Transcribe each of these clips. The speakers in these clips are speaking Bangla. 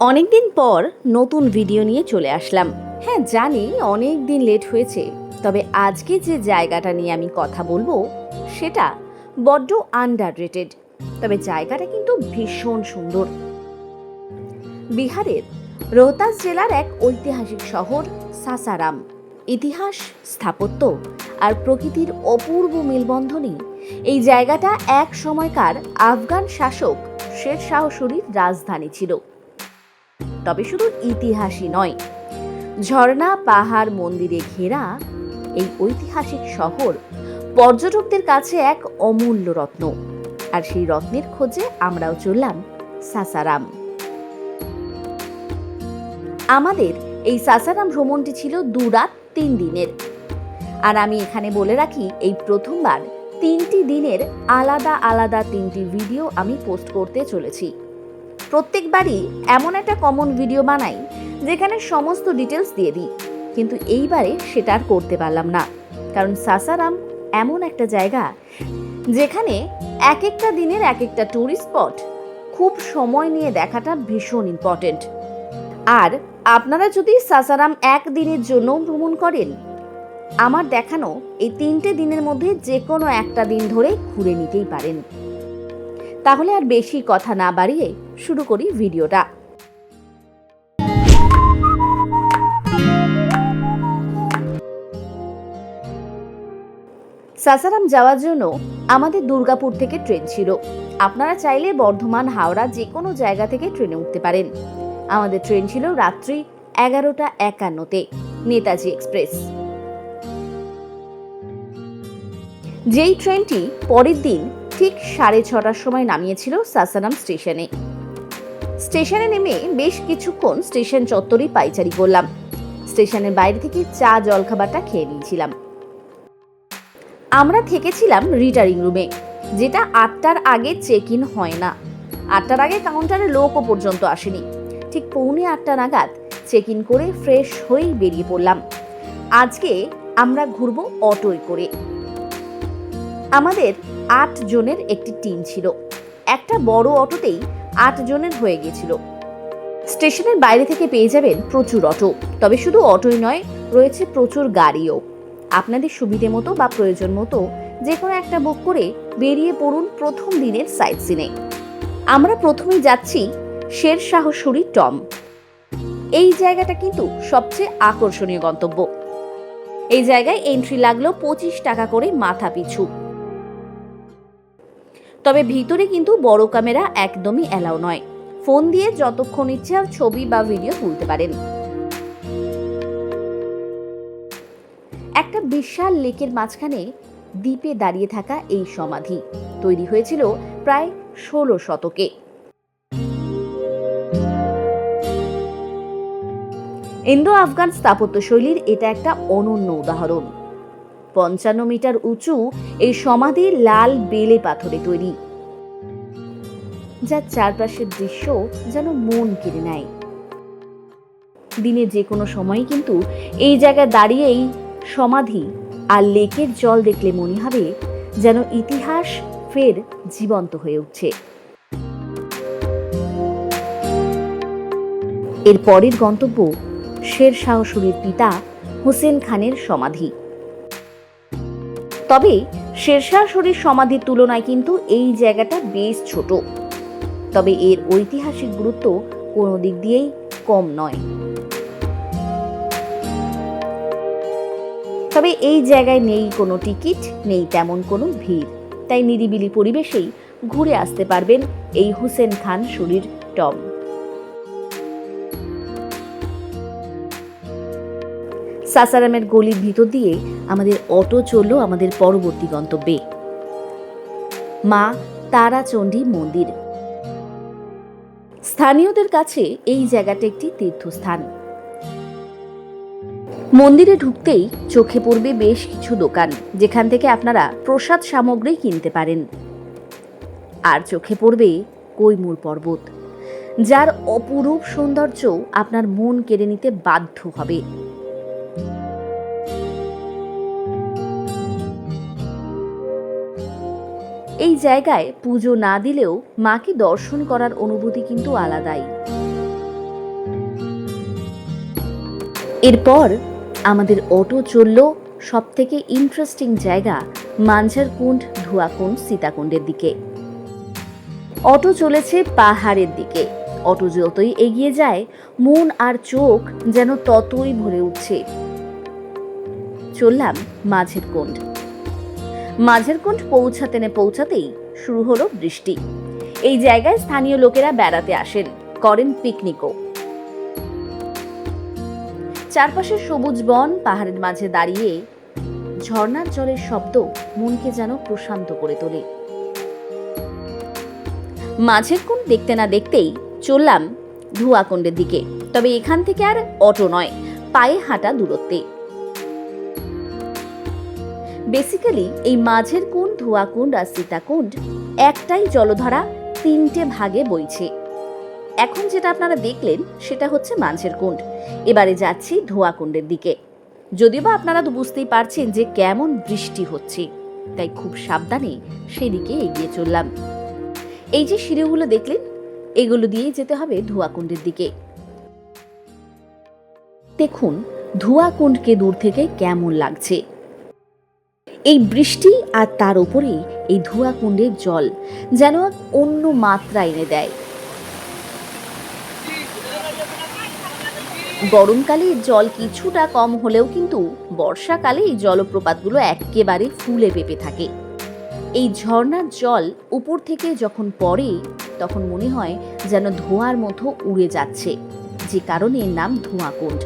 অনেকদিন পর নতুন ভিডিও নিয়ে চলে আসলাম। হ্যাঁ জানি অনেক দিন লেট হয়েছে, তবে আজকে যে জায়গাটা নিয়ে আমি কথা বলব, সেটা বড্ড আন্ডার রেটেড তবে জায়গাটা কিন্তু ভীষণ সুন্দর। বিহারের রোহতাস জেলার এক ঐতিহাসিক শহর, সাসারাম। ইতিহাস, স্থাপত্য আর প্রকৃতির অপূর্ব মেলবন্ধনে এই জায়গাটা এক সময়কার আফগান শাসক শের শাহসুরির রাজধানী ছিল। তবে শুধু ইতিহাসই নয়। ঝর্ণা, পাহাড়, মন্দিরে ঘেরা এই ঐতিহাসিক শহর পর্যটকদের কাছে এক অমূল্য রত্ন। আর সেই রত্নের খোঁজে আমরাও চললাম সাসারাম। আমাদের এই সাসারাম ভ্রমণটি ছিল দু রাত, তিন দিনের। আর আমি এখানে বলে রাখি, এই প্রথমবার তিনটি দিনের আলাদা আলাদা তিনটি ভিডিও আমি পোস্ট করতে চলেছি। প্রত্যেকবারই এমন একটা কমন ভিডিও বানাই, যেখানে সমস্ত ডিটেলস দিয়ে দিই। কিন্তু এইবারে সেটা আর করতে পারলাম না। কারণ সাসারাম এমন একটা জায়গা, যেখানে এক একটা দিনের এক একটা ট্যুরিস্ট স্পট খুব সময় নিয়ে দেখাটা ভীষণ ইম্পর্টেন্ট আর আপনারা যদি সাসারাম একদিনের জন্য ভ্রমণ করেন, আমার দেখানো এই তিনটে দিনের মধ্যে যে কোনো একটা দিন ধরে ঘুরে নিতেই পারেন। তাহলে আর বেশি কথা না বাড়িয়ে শুরু করি ভিডিওটা। সাসারাম যাওয়ার জন্য আমাদের দুর্গাপুর থেকে ট্রেন ছিল। আপনারা চাইলে বর্ধমান, হাওড়া যে কোনো জায়গা থেকে ট্রেনে উঠতে পারেন। আমাদের ট্রেন ছিল রাত্রি এগারোটা একান্নতে, নেতাজি এক্সপ্রেস। যেই ট্রেনটি পরের দিন ঠিক সাড়ে ছটার সময় নামিয়েছিল সাসারাম স্টেশনে। স্টেশনে নেমে বেশ কিছুক্ষণ স্টেশন চত্বরেই পাইচারি করলাম। স্টেশনের বাইরে থেকে চা, জলখাবারটা খেয়ে নিয়েছিলাম। আমরা থেকেছিলাম রিটারিং রুমে যেটা আটটার আগে চেক ইন হয় না। আটটার আগে কাউন্টারে লোকও পর্যন্ত আসেনি। ঠিক পৌনে আটটা নাগাদ চেক ইন করে ফ্রেশ হয়েই বেরিয়ে পড়লাম। আজকে আমরা ঘুরবো অটোয় করে। আমাদের আট জনের একটি টিম ছিল। একটা বড় অটোতেই আট জনের হয়ে গিয়েছিল। স্টেশনের বাইরে থেকে পেয়ে যাবেন প্রচুর অটো। তবে শুধু অটোই নয়, রয়েছে প্রচুর গাড়িও। আপনাদের সুবিধে মতো বা প্রয়োজন মতো যে কোনো একটা বুক করে বেরিয়ে পড়ুন প্রথম দিনের সাইট সিনে। আমরা প্রথমেই যাচ্ছি শের শাহ সুরি টম। এই জায়গাটা কিন্তু সবচেয়ে আকর্ষণীয় গন্তব্য। এই জায়গায় এন্ট্রি লাগল পঁচিশ টাকা করে মাথা পিছু তবে ভিতরে কিন্তু বড় ক্যামেরা একদমই অ্যালাউ নয়। ফোন দিয়ে যতক্ষণ ইচ্ছা ছবি বা ভিডিও তুলতে পারেন। একটা বিশাল লেকের মাঝখানে দ্বীপে দাঁড়িয়ে থাকা এই সমাধি তৈরি হয়েছিল প্রায় ষোলো শতকে। ইন্দো আফগান স্থাপত্য শৈলীর এটা একটা অনন্য উদাহরণ। পঞ্চান্ন মিটার উঁচু এই সমাধি লাল বেলে পাথরে তৈরি, যার চারপাশের দৃশ্য যেন মন কেড়ে নেয়। দিনের যে কোনো সময় কিন্তু এই জায়গায় দাঁড়িয়েই সমাধি আর লেকের জল দেখলে মনে হবে যেন ইতিহাস ফের জীবন্ত হয়ে উঠছে। এর পরের গন্তব্য শের শাহ পিতা হোসেন খানের সমাধি। তবে শেরশাহ শরীর সমাধির তুলনায় কিন্তু এই জায়গাটা বেশ ছোট। তবে এর ঐতিহাসিক গুরুত্ব কোনো দিক দিয়েই কম নয়। তবে এই জায়গায় নেই কোনো টিকিট, নেই তেমন কোনো ভিড়। তাই নিরিবিলি পরিবেশেই ঘুরে আসতে পারবেন এই হুসেন খান শরীর টম। সাসারামের গলির ভিতর দিয়ে আমাদের অটো চলল আমাদের পরবর্তী গন্তব্যে। মা তারাচণ্ডী মন্দির। স্থানীয়দের কাছে এই জায়গাটা একটি তীর্থস্থান। মন্দিরে ঢুকতেই চোখে পড়বে বেশ কিছু দোকান, যেখান থেকে আপনারা প্রসাদ সামগ্রী কিনতে পারেন। আর চোখে পড়বে কৈমুর পর্বত, যার অপরূপ সৌন্দর্য আপনার মন কেড়ে নিতে বাধ্য হবে। এই জায়গায় পুজো না দিলেও মাকে দর্শন করার অনুভূতি কিন্তু আলাদাই। এরপর আমাদের অটো চলল সব থেকে ইন্টারেস্টিং জায়গা মাঞ্ঝারকুণ্ড ধুয়াকুণ্ড সীতাকুণ্ডের দিকে। অটো চলেছে পাহাড়ের দিকে। অটো যতই এগিয়ে যায়, মন আর চোখ যেন ততই ভরে উঠছে। চললাম মাঝের কুণ্ড মাঝের কুণ্ড পৌঁছাতে না পৌঁছাতেই শুরু হলো বৃষ্টি। এই জায়গায় স্থানীয় লোকেরা বেড়াতে আসেন, করেন পিকনিকও। চারপাশে সবুজ বন পাহাড়ের মাঝে দাঁড়িয়ে ঝর্ণার জলের শব্দ মনকে যেন প্রশান্ত করে তোলে। মাঝের কোণ দেখতে না দেখতেই চললাম ধুয়াকুণ্ডের দিকে, তবে এখান থেকে আর অটো নয়, পায়ে হাঁটা দূরত্বে। বেসিক্যালি এই মাঝের কুণ্ড ধোয়াকুণ্ড আর সীতাকুণ্ড একটাই জলধারা, তিনটে ভাগে বইছে। এখন যেটা আপনারা দেখলেন, সেটা হচ্ছে মাঝের কুণ্ড এবারে যাচ্ছি ধোয়াকুণ্ডের দিকে। যদিও বা আপনারা তো বুঝতেই পারছেন যে কেমন বৃষ্টি হচ্ছে, তাই খুব সাবধানে সেদিকে এগিয়ে চললাম। এই যে সিঁড়িগুলো দেখলেন, এগুলো দিয়েই যেতে হবে ধোয়াকুণ্ডের দিকে। দেখুন ধোয়াকুণ্ডকে দূর থেকে কেমন লাগছে। এই বৃষ্টি আর তার উপরে এই ধোয়া কুণ্ডের জল যেন এক অন্য মাত্রা এনে দেয়। গরমকালে জল কিছুটা কম হলেও কিন্তু বর্ষাকালে এই জলপ্রপাতগুলো একেবারে ফুলে পেপে থাকে। এই ঝর্ণার জল উপর থেকে যখন পড়ে, তখন মনে হয় যেন ধোঁয়ার মতো উড়ে যাচ্ছে, যে কারণে এর নাম ধোঁয়াকুণ্ড।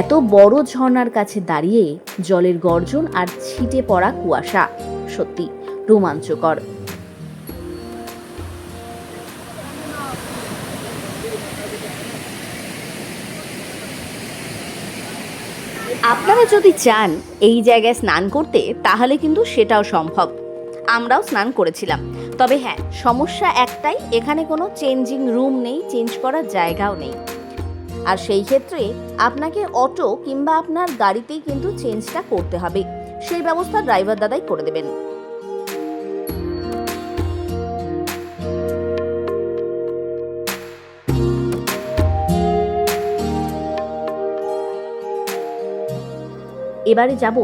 এত বড় ঝর্ণার কাছে দাঁড়িয়ে জলের গর্জন আর ছিটে পড়া কুয়াশা। সত্যি রোমাঞ্চকর। আপনারা যদি চান এই জায়গায় স্নান করতে, তাহলে কিন্তু সেটাও সম্ভব। আমরাও স্নান করেছিলাম। তবে হ্যাঁ সমস্যা একটাই, এখানে কোনো চেঞ্জিং রুম নেই চেঞ্জ করার জায়গাও নেই। আর সেই ক্ষেত্রে আপনাকে অটো কিংবা আপনার গাড়িতেই কিন্তু চেঞ্জটা করতে হবে। সেই ব্যবস্থা ড্রাইভার দাদাই করে দেবেন। এবারে যাব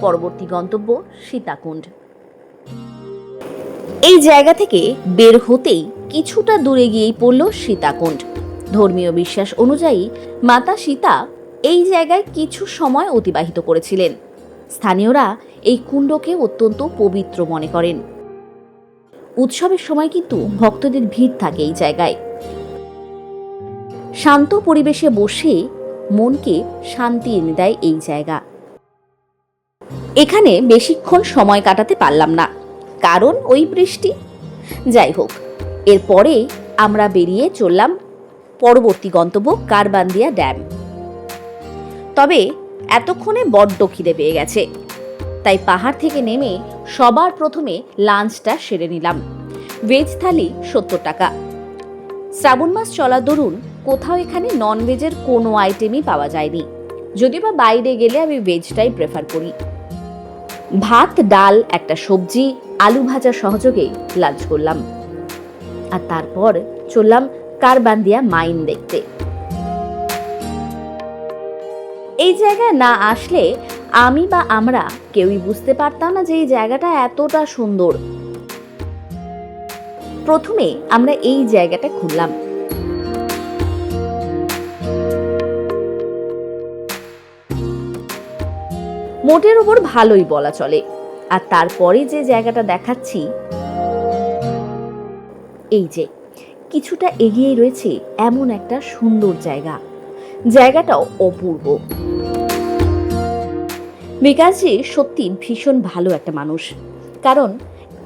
পরবর্তী গন্তব্য সীতাকুণ্ড। এই জায়গা থেকে বের হতেই কিছুটা দূরে গিয়েই পড়ল সীতাকুণ্ড। ধর্মীয় বিশ্বাস অনুযায়ী মাতা সীতা এই জায়গায় কিছু সময় অতিবাহিত করেছিলেন। স্থানীয়রা এই কুণ্ডকে অত্যন্ত পবিত্র মনে করেন। উৎসবের সময় কিন্তু ভক্তদের ভিড় থাকে এই জায়গায়। শান্ত পরিবেশে বসে মনকে শান্তি এনে দেয় এই জায়গা। এখানে বেশিক্ষণ সময় কাটাতে পারলাম না, কারণ ওই বৃষ্টি। যাই হোক, এরপরে আমরা বেরিয়ে চললাম পরবর্তী গন্তব্য কারবান্দিয়া ড্যাম। তবে এতক্ষণে বড্ড খিদে পেয়ে গেছে। তাই পাহাড় থেকে নেমে সবার প্রথমে লাঞ্চটা সেরে নিলাম। ভেজ থালি সত্তর টাকা। শ্রাবণ মাস চলার দরুন কোথাও এখানে নন ভেজের কোনো আইটেমই পাওয়া যায়নি। যদিও বা বাইরে গেলে আমি ভেজটাই প্রেফার করি। ভাত, ডাল, একটা সবজি, আলু ভাজা সহযোগে লাঞ্চ করলাম। আর তারপর চললাম কারবান্দিয়া মাইন দেখতে? এই জায়গায় না আসলে আমি বা আমরা কেউই বুঝতে পারতাম না যে এই জায়গাটা এতটা সুন্দর। প্রথমে আমরা এই জায়গাটা খুললাম। মোটের উপর ভালোই বলা চলে। আর তারপরে যে জায়গাটা দেখাচ্ছি, এই যে কিছুটা এগিয়ে রয়েছে এমন একটা সুন্দর জায়গা। জায়গাটাও অপূর্ব। বিকাশজি সত্যি ভীষণ ভালো একটা মানুষ। কারণ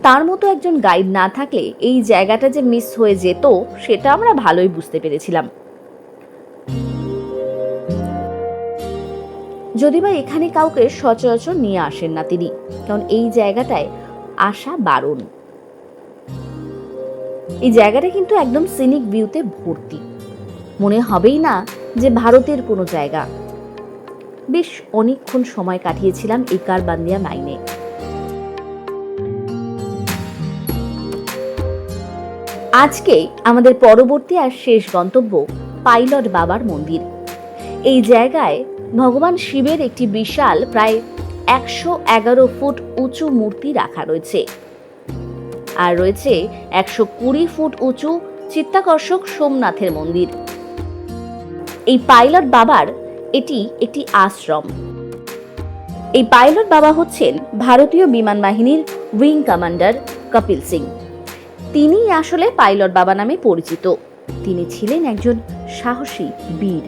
তার মতো একজন গাইড না থাকলে এই জায়গাটা যে মিস হয়ে যেত, সেটা আমরা ভালোই বুঝতে পেরেছিলাম। যদি বা এখানে কাউকে সচরাচর নিয়ে আসেন না তিনি, কারণ এই জায়গাটায় আসা বারণ। এই জায়গাটা কিন্তু একদম সিনিক ভিউতে ভর্তি। মনে হবেই না যে ভারতের কোনো জায়গা। বেশ অনেকক্ষণ সময় কাটিয়েছিলাম এই কারবান্দিয়া মাইনে। আজকে আমাদের পরবর্তী আর শেষ গন্তব্য পাইলট বাবার মন্দির। এই জায়গায় ভগবান শিবের একটি বিশাল প্রায় একশো এগারো ফুট উঁচু মূর্তি রাখা রয়েছে। আর রয়েছে একশো কুড়ি ফুট উঁচু চিত্তাকর্ষক সোমনাথের মন্দির। এই পাইলট বাবার এটি একটি আশ্রম। এই পাইলট বাবা হচ্ছেন ভারতীয় বিমান বাহিনীর উইং কমান্ডার কপিল সিং। তিনি আসলে পাইলট বাবা নামে পরিচিত। তিনি ছিলেন একজন সাহসী বীর।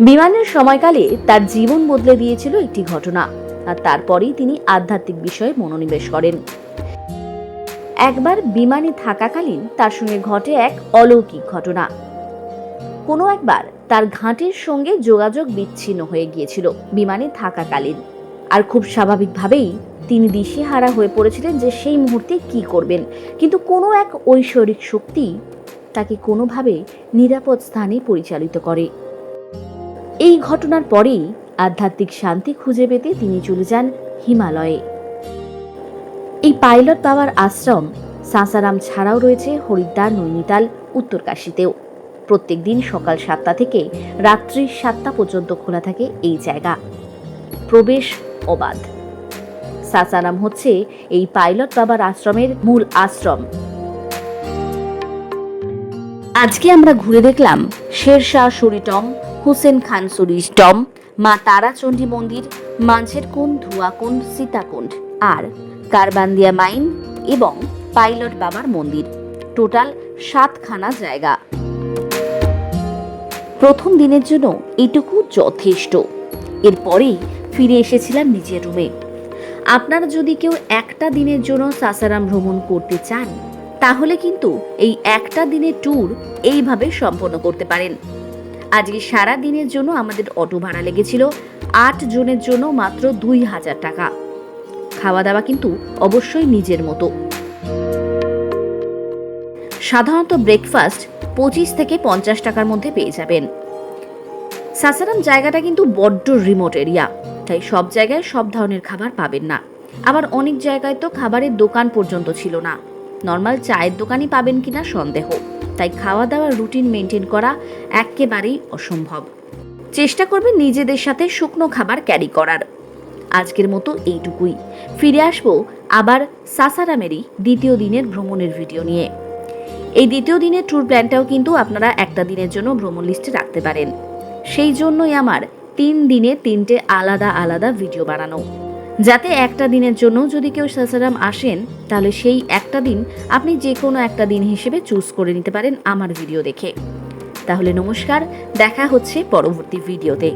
বিমানের সময়কালে তার জীবন বদলে দিয়েছিল একটি ঘটনা, আর তারপরেই তিনি আধ্যাত্মিক বিষয়ে মনোনিবেশ করেন। একবার বিমানে থাকাকালীন তার সঙ্গে ঘটে এক অলৌকিক ঘটনা। কোনো একবার তার ঘাঁটির সঙ্গে যোগাযোগ বিচ্ছিন্ন হয়ে গিয়েছিল বিমানে থাকাকালীন। আর খুব স্বাভাবিকভাবেই তিনি দিশেহারা হয়ে পড়েছিলেন যে সেই মুহূর্তে কি করবেন। কিন্তু কোনো এক ঐশ্বরিক শক্তি তাকে কোনোভাবে নিরাপদ স্থানে পরিচালিত করে। এই ঘটনার পরেই আধ্যাত্মিক শান্তি খুঁজে পেতে তিনি চলে যান হিমালয়ে। পাইলট বাবার আশ্রম। সাসারাম ছাড়াও রয়েছে হরিদ্বার, নৈনিতাল, উত্তরকাশীতেও। প্রত্যেক দিন সকাল সাতটা থেকে রাত্রি সাতটা পর্যন্ত খোলা থাকে এই জায়গা। প্রবেশ অবাধ। সাসারাম হচ্ছে এই পাইলট বাবার আশ্রমের মূল আশ্রম। আজকে আমরা ঘুরে দেখলাম শেরশাহ সুরিটম হুসেন খান সুরিটম মা তারাচণ্ডী মন্দির মাঝের কোন ধুয়াকুণ্ড, সীতাকুণ্ড আর কারবান্দিয়া মাইন এবং পাইলট বাবার মন্দির। টোটাল সাতখানা জায়গা। প্রথম দিনের জন্য এটুকু যথেষ্ট। এরপরেই ফিরে এসেছিলাম নিজের রুমে। আপনারা যদি কেউ একটা দিনের জন্য সাসারাম ভ্রমণ করতে চান, তাহলে কিন্তু এই একটা দিনের ট্যুর এইভাবে সম্পন্ন করতে পারেন। আজকে সারা দিনের জন্য আমাদের অটো ভাড়া লেগেছিল আট জনের জন্য মাত্র দুই হাজার টাকা। খাওয়া দাওয়া কিন্তু অবশ্যই নিজের মতো। সাধারণত ব্রেকফাস্ট পঁচিশ থেকে পঞ্চাশ টাকার মধ্যে পেয়ে যাবেন। সাসারাম জায়গাটা কিন্তু বড্ড রিমোট এরিয়া তাই সব জায়গায় সব ধরনের খাবার পাবেন না। আবার অনেক জায়গায় তো খাবারের দোকান পর্যন্ত ছিল না। নর্মাল চায়ের দোকানই পাবেন কিনা সন্দেহ, তাই খাওয়া দাওয়ার রুটিন মেনটেন করা একেবারেই অসম্ভব। চেষ্টা করবেন নিজেদের সাথে শুকনো খাবার ক্যারি করার। আজকের মতো এইটুকুই। ফিরে আসব আবার সাসারামেরই দ্বিতীয় দিনের ভ্রমণের ভিডিও নিয়ে। এই দ্বিতীয় দিনের ট্যুর প্ল্যানটাও কিন্তু আপনারা একটা দিনের জন্য ভ্রমণ লিস্টে রাখতে পারেন। সেই জন্যই আমার তিন দিনে তিনটে আলাদা আলাদা ভিডিও বানানো। যাতে একটা দিনের জন্য যদি কেউ সাসারাম আসেন, তাহলে সেই একটা দিন আপনি যে কোনো একটা দিন হিসেবে চুজ করে নিতে পারেন আমার ভিডিও দেখে। তাহলে নমস্কার, দেখা হচ্ছে পরবর্তী ভিডিওতে